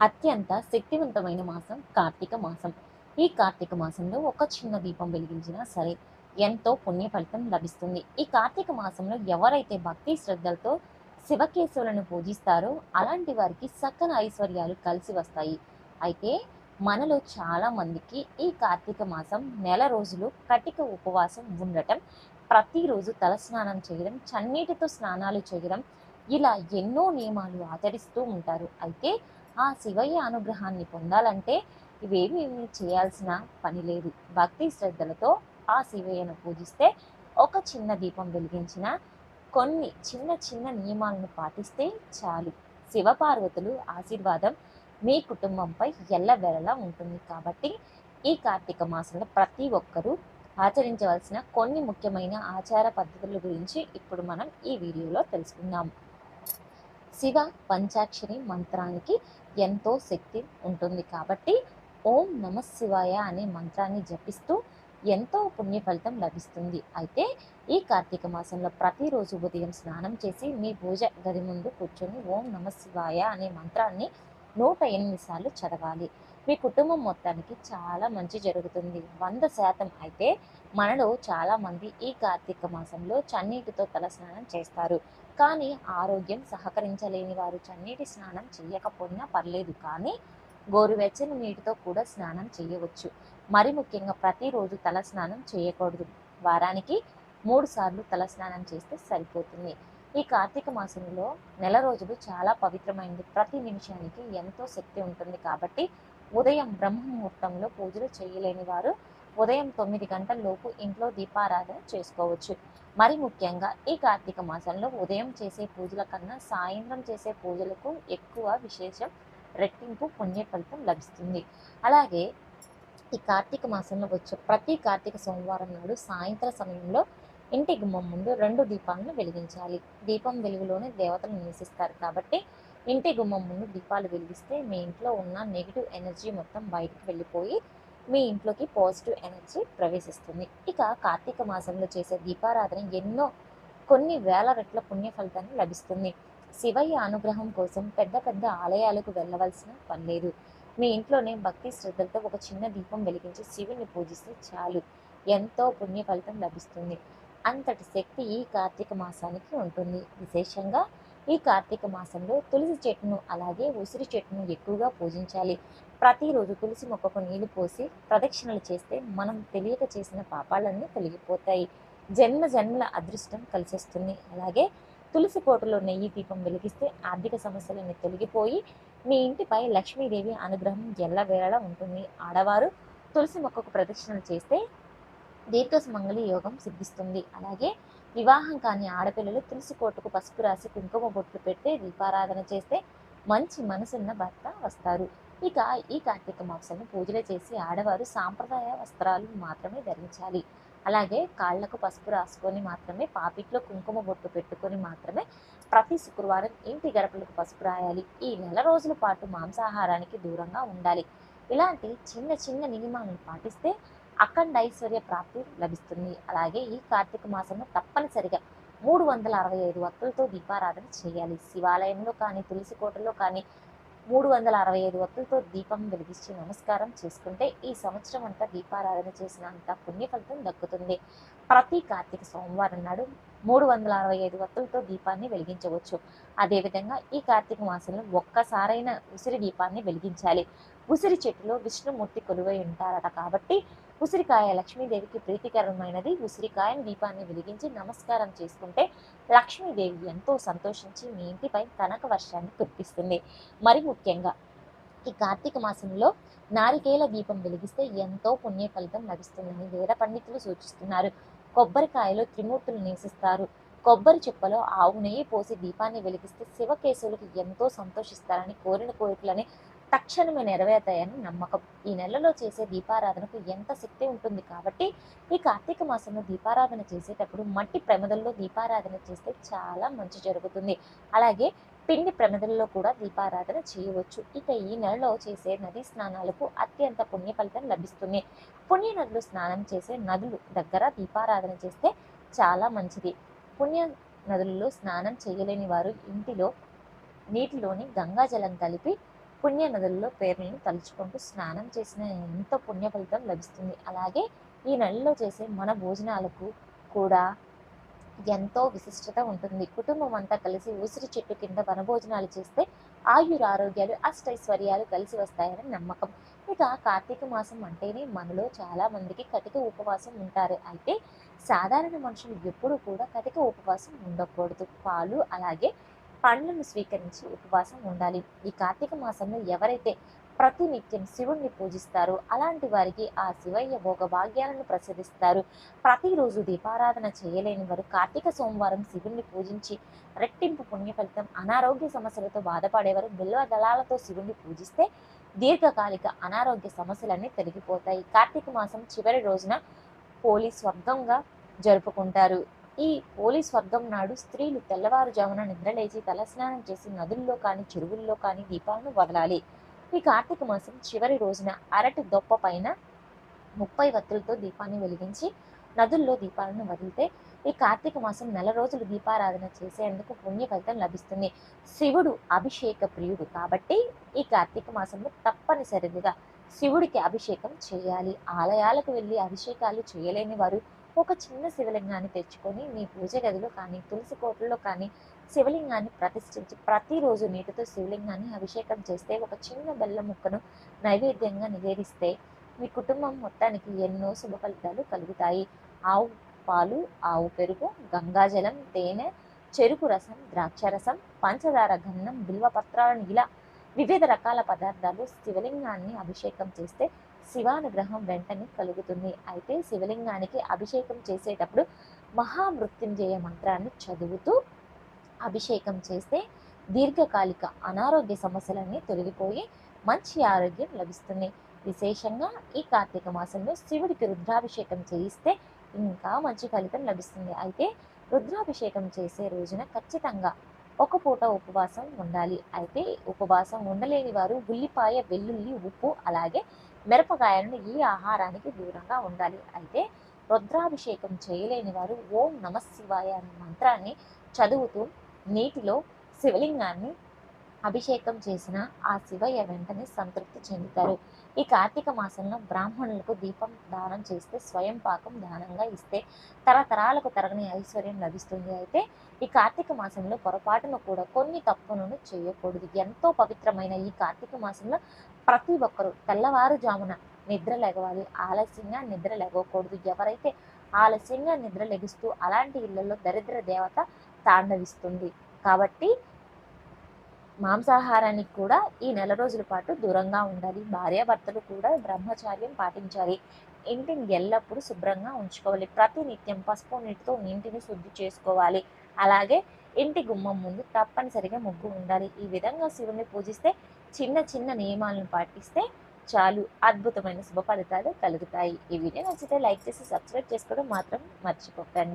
అత్యంత శక్తివంతమైన మాసం కార్తీక మాసం. ఈ కార్తీక మాసంలో ఒక చిన్న దీపం వెలిగించినా సరే ఎంతో పుణ్య ఫలితం లభిస్తుంది. ఈ కార్తీక మాసంలో ఎవరైతే భక్తి శ్రద్ధలతో శివకేశవులను పూజిస్తారో అలాంటి వారికి సకల ఐశ్వర్యాలు కలిసి వస్తాయి. అయితే మనలో చాలా మందికి ఈ కార్తీక మాసం నెల రోజులు కటిక ఉపవాసం ఉండటం ప్రతిరోజు తలస్నానం చేయడం చన్నీటితో స్నానాలు చేయడం ఇలా ఎన్నో నియమాలు ఆచరిస్తూ ఉంటారు. అయితే ఆ శివయ్య అనుగ్రహాన్ని పొందాలంటే ఇవేమి చేయాల్సిన పని లేదు. భక్తి శ్రద్ధలతో ఆ శివయ్యను పూజిస్తే ఒక చిన్న దీపం వెలిగించిన కొన్ని చిన్న చిన్న నియమాలను పాటిస్తే చాలు. శివపార్వతులు ఆశీర్వాదం మీ కుటుంబంపై ఎల్లవెల్లలా ఉంటుంది కాబట్టి ఈ కార్తీక మాసంలో ప్రతి ఒక్కరూ ఆచరించవలసిన కొన్ని ముఖ్యమైన ఆచార పద్ధతుల గురించి ఇప్పుడు మనం ఈ వీడియోలో తెలుసుకుందాం. శివ పంచాక్షరి మంత్రానికి ఎంతో శక్తి ఉంటుంది కాబట్టి ఓం నమ శివాయ అనే మంత్రాన్ని జపిస్తూ ఎంతో పుణ్య ఫలితం లభిస్తుంది. అయితే ఈ కార్తీక మాసంలో ప్రతిరోజు ఉదయం స్నానం చేసి మీ పూజ గది ముందు కూర్చొని ఓం నమ శివాయ అనే మంత్రాన్ని నూట ఎనిమిది సార్లు చదవాలి. మీ కుటుంబం మొత్తానికి చాలా మంచి జరుగుతుంది. వంద శాతం అయితే మనలో చాలామంది ఈ కార్తీక మాసంలో చన్నీటితో తల స్నానం చేస్తారు. కానీ ఆరోగ్యం సహకరించలేని వారు చన్నీటి స్నానం చేయకపోయినా పర్లేదు కానీ గోరువెచ్చని నీటితో కూడా స్నానం చేయవచ్చు. మరి ముఖ్యంగా ప్రతిరోజు తల స్నానం చేయకూడదు. వారానికి మూడు సార్లు తల స్నానం చేస్తే సరిపోతుంది. ఈ కార్తీక మాసంలో నెల రోజులు చాలా పవిత్రమైనది ప్రతి నిమిషానికి ఎంతో శక్తి ఉంటుంది కాబట్టి ఉదయం బ్రహ్మ ముహూర్తంలో పూజలు చేయలేని వారు ఉదయం తొమ్మిది గంటలలోపు ఇంట్లో దీపారాధన చేసుకోవచ్చు. మరి ముఖ్యంగా ఈ కార్తీక మాసంలో ఉదయం చేసే పూజల కన్నా సాయంత్రం చేసే పూజలకు ఎక్కువ విశేషం రెట్టింపు పుణ్య ఫలితం లభిస్తుంది. అలాగే ఈ కార్తీక మాసంలో వచ్చే ప్రతి కార్తీక సోమవారం నాడు సాయంత్ర సమయంలో ఇంటి గుమ్మం ముందు రెండు దీపాలను వెలిగించాలి. దీపం వెలుగులోనే దేవతలు నివసిస్తారు కాబట్టి ఇంటి గుమ్మం ముందు దీపాలు వెలిగిస్తే మీ ఇంట్లో ఉన్న నెగిటివ్ ఎనర్జీ మొత్తం బయటికి వెళ్ళిపోయి మీ ఇంట్లోకి పాజిటివ్ ఎనర్జీ ప్రవేశిస్తుంది. ఇక కార్తీక మాసంలో చేసే దీపారాధన ఎన్నో కొన్ని వేల రెట్ల పుణ్య ఫలితాన్ని లభిస్తుంది. శివయ్య అనుగ్రహం కోసం పెద్ద పెద్ద ఆలయాలకు వెళ్ళవలసిన పని లేదు. మీ ఇంట్లోనే భక్తి శ్రద్ధలతో ఒక చిన్న దీపం వెలిగించి శివుని పూజిస్తే చాలు. ఎంతో పుణ్య ఫలితం లభిస్తుంది. అంతటి శక్తి ఈ కార్తీక మాసానికి ఉంటుంది. విశేషంగా ఈ కార్తీక మాసంలో తులసి చెట్టును అలాగే ఉసిరి చెట్టును ఎక్కువగా పూజించాలి. ప్రతిరోజు తులసి మొక్కకు నీళ్ళు పోసి ప్రదక్షిణలు చేస్తే మనం తెలియక చేసిన పాపాలన్నీ తొలగిపోతాయి. జన్మ జన్మల అదృష్టం కలిసొస్తుంది. అలాగే తులసి కోటలో నెయ్యి దీపం వెలిగిస్తే ఆర్థిక సమస్యలన్నీ తొలగిపోయి మీ ఇంటిపై లక్ష్మీదేవి అనుగ్రహం ఎల్లవేళలా ఉంటుంది. ఆడవారు తులసి మొక్కకు ప్రదక్షిణలు చేస్తే దీర్ఘసుమంగళి యోగం సిద్ధిస్తుంది. అలాగే వివాహం కాని ఆడపిల్లలు తులసి కోటకు పసుపు రాసి కుంకుమ బొట్లు పెట్టి దీపారాధన చేస్తే మంచి మనసున్న భర్త వస్తారు. ఇక ఈ కార్తీక మాసంలో పూజలు చేసి ఆడవారు సాంప్రదాయ వస్త్రాలు మాత్రమే ధరించాలి. అలాగే కాళ్ళకు పసుపు రాసుకొని మాత్రమే పాపిట్లో కుంకుమ బొట్టు పెట్టుకొని మాత్రమే ప్రతి శుక్రవారం ఇంటి గడపలకు పసుపు రాయాలి. ఈ నెల రోజుల పాటు మాంసాహారానికి దూరంగా ఉండాలి. ఇలాంటి చిన్న చిన్న నియమాలను పాటిస్తే అఖండ ఐశ్వర్య ప్రాప్తి లభిస్తుంది. అలాగే ఈ కార్తీక మాసంలో తప్పనిసరిగా మూడు వందల అరవై ఐదు వత్తులతో దీపారాధన చేయాలి. శివాలయంలో కానీ తులసి కోటలో కానీ మూడు వందల అరవై ఐదు వత్తులతో దీపం వెలిగించి నమస్కారం చేసుకుంటే ఈ సంవత్సరం అంతా దీపారాధన చేసినంత పుణ్య ఫలితం దక్కుతుంది. ప్రతి కార్తీక సోమవారం నాడు మూడు వందల అరవై ఐదు వత్తులతో దీపాన్ని వెలిగించవచ్చు. అదేవిధంగా ఈ కార్తీక మాసంలో ఒక్కసారైన ఉసిరి దీపాన్ని వెలిగించాలి. ఉసిరి చెట్టులో విష్ణుమూర్తి కొలువై ఉంటారట కాబట్టి ఉసిరికాయ లక్ష్మీదేవికి ప్రీతికరమైనది. ఉసిరికాయని దీపాన్ని వెలిగించి నమస్కారం చేసుకుంటే లక్ష్మీదేవి ఎంతో సంతోషించి మీ ఇంటిపై కనక వర్షాన్ని కురిపిస్తుంది. మరి ముఖ్యంగా ఈ కార్తీక మాసంలో నారికేల దీపం వెలిగిస్తే ఎంతో పుణ్య ఫలితం లభిస్తుందని వేద పండితులు సూచిస్తున్నారు. కొబ్బరికాయలో త్రిమూర్తులు నివసిస్తారు. కొబ్బరి చెప్పలో ఆవు నెయ్యి పోసి దీపాన్ని వెలిగిస్తే శివకేశవులకు ఎంతో సంతోషిస్తారని కోరిన కోరికలని తక్షణమే నెరవేరుతాయని నమ్మకం. ఈ నెలలో చేసే దీపారాధనకు ఎంత శక్తి ఉంటుంది కాబట్టి ఈ కార్తీక మాసంలో దీపారాధన చేసేటప్పుడు మట్టి ప్రమిదల్లో దీపారాధన చేస్తే చాలా మంచి జరుగుతుంది. అలాగే పిండి ప్రమిదల్లో కూడా దీపారాధన చేయవచ్చు. ఇక ఈ నెలలో చేసే నదీ స్నానాలకు అత్యంత పుణ్య ఫలితం లభిస్తుంది. పుణ్య నదులు స్నానం చేసే నదులు దగ్గర దీపారాధన చేస్తే చాలా మంచిది. పుణ్య నదులలో స్నానం చేయలేని వారు ఇంటిలో నీటిలోని గంగాజలం కలిపి పుణ్య నదుల్లో పేర్లను తలుచుకుంటూ స్నానం చేసిన ఎంతో పుణ్య ఫలితం లభిస్తుంది. అలాగే ఈ నెలలో చేసే మన భోజనాలకు కూడా ఎంతో విశిష్టత ఉంటుంది. కుటుంబం అంతా కలిసి ఉసిరి చెట్టు కింద వనభోజనాలు చేస్తే ఆయుర ఆరోగ్యాలు అష్టైశ్వర్యాలు కలిసి వస్తాయని నమ్మకం. ఇక కార్తీక మాసం అంటేనే మనలో చాలా మందికి కటిక ఉపవాసం ఉంటారు. అయితే సాధారణ మనుషులు ఎప్పుడూ కూడా కటిక ఉపవాసం ఉండకూడదు. పాలు అలాగే పండ్లను స్వీకరించి ఉపవాసం ఉండాలి. ఈ కార్తీక మాసంలో ఎవరైతే ప్రతినిత్యం శివుణ్ణి పూజిస్తారో అలాంటి వారికి ఆ శివయ్య భోగ భాగ్యాలను ప్రసిద్ధిస్తారు ప్రతిరోజు దీపారాధన చేయలేని వారు కార్తీక సోమవారం శివుణ్ణి పూజించి రెట్టింపు పుణ్య ఫలితం అనారోగ్య సమస్యలతో బాధపడేవారు బిల్వ దళాలతో శివుణ్ణి పూజిస్తే దీర్ఘకాలిక అనారోగ్య సమస్యలన్నీ తొలగిపోతాయి. కార్తీక మాసం చివరి రోజున పోలీస్ స్వర్గంగా జరుపుకుంటారు. ఈ పోలీస్ వర్గం నాడు స్త్రీలు తెల్లవారుజామున నిద్రలేచి తలస్నానం చేసి నదుల్లో కానీ చెరువుల్లో కానీ దీపాలను వదలాలి. ఈ కార్తీక మాసం చివరి రోజున అరటి దొప్ప పైన ముప్పై వత్తులతో దీపాన్ని వెలిగించి నదుల్లో దీపాలను వదిలితే ఈ కార్తీక మాసం నెల రోజులు దీపారాధన చేసేందుకు పుణ్య ఫలితం లభిస్తుంది. శివుడు అభిషేక ప్రియుడు కాబట్టి ఈ కార్తీక మాసంలో తప్పనిసరిగా శివుడికి అభిషేకం చేయాలి. ఆలయాలకు వెళ్ళి అభిషేకాలు చేయలేని వారు ఒక చిన్న శివలింగాన్ని తెచ్చుకొని మీ పూజ గదిలో కానీ తులసి కోటలో కానీ శివలింగాన్ని ప్రతిష్ఠించి ప్రతిరోజు నీటితో శివలింగాన్ని అభిషేకం చేస్తే ఒక చిన్న బెల్లం ముక్కను నైవేద్యంగా నివేదిస్తే మీ కుటుంబం మొత్తానికి ఎన్నో శుభ ఫలితాలు కలుగుతాయి. ఆవు పాలు ఆవు పెరుగు గంగాజలం తేనె చెరుకు రసం ద్రాక్ష రసం పంచదార గన్నం బిల్వ పత్రాలను ఇలా వివిధ రకాల పదార్థాలు శివలింగాన్ని అభిషేకం చేస్తే శివానుగ్రహం వెంటనే కలుగుతుంది. అయితే శివలింగానికి అభిషేకం చేసేటప్పుడు మహామృత్యుంజయ మంత్రాన్ని చదువుతూ అభిషేకం చేస్తే దీర్ఘకాలిక అనారోగ్య సమస్యలన్నీ తొలగిపోయి మంచి ఆరోగ్యం లభిస్తుంది. విశేషంగా ఈ కార్తీక మాసంలో శివుడికి రుద్రాభిషేకం చేయిస్తే ఇంకా మంచి ఫలితం లభిస్తుంది. అయితే రుద్రాభిషేకం చేసే రోజున ఖచ్చితంగా ఒక పూట ఉపవాసం ఉండాలి. అయితే ఉపవాసం ఉండలేని వారు ఉల్లిపాయ వెల్లుల్లి ఉప్పు అలాగే మిరపకాయలను ఈ ఆహారానికి దూరంగా ఉండాలి. అయితే రుద్రాభిషేకం చేయలేని వారు ఓం నమ శివాయ అనే మంత్రాన్ని చదువుతూ నీటిలో శివలింగాన్ని అభిషేకం చేసిన ఆ శివయ్య వెంటనే సంతృప్తి చెందుతారు. ఈ కార్తీక మాసంలో బ్రాహ్మణులకు దీపం దానం చేస్తే స్వయం పాకం దానంగా ఇస్తే తరతరాలకు తరగని ఐశ్వర్యం లభిస్తుంది. అయితే ఈ కార్తీక మాసంలో పొరపాటును కూడా కొన్ని తప్పులను చేయకూడదు. ఎంతో పవిత్రమైన ఈ కార్తీక మాసంలో ప్రతి ఒక్కరూ తెల్లవారుజామున నిద్ర లెగవాలి. ఆలస్యంగా నిద్ర లెగకూడదు. ఎవరైతే ఆలస్యంగా నిద్ర లెగుస్తూ అలాంటి ఇళ్ళలో దరిద్ర దేవత తాండవిస్తుంది. కాబట్టి మాంసాహారానికి కూడా ఈ నెల రోజుల పాటు దూరంగా ఉండాలి. భార్యాభర్తలు కూడా బ్రహ్మచార్యం పాటించాలి. ఇంటిని ఎల్లప్పుడూ శుభ్రంగా ఉంచుకోవాలి. ప్రతి నిత్యం పసుపు నీటితో ఇంటిని శుద్ధి చేసుకోవాలి. అలాగే ఇంటి గుమ్మం ముందు తప్పనిసరిగా ముగ్గు ఉండాలి. ఈ విధంగా శివుని పూజిస్తే చిన్న చిన్న నియమాలను పాటిస్తే చాలు అద్భుతమైన శుభ ఫలితాలు కలుగుతాయి. ఈ వీడియో నచ్చితే లైక్ చేసి సబ్స్క్రైబ్ చేసుకోవడం మాత్రం మర్చిపోకండి.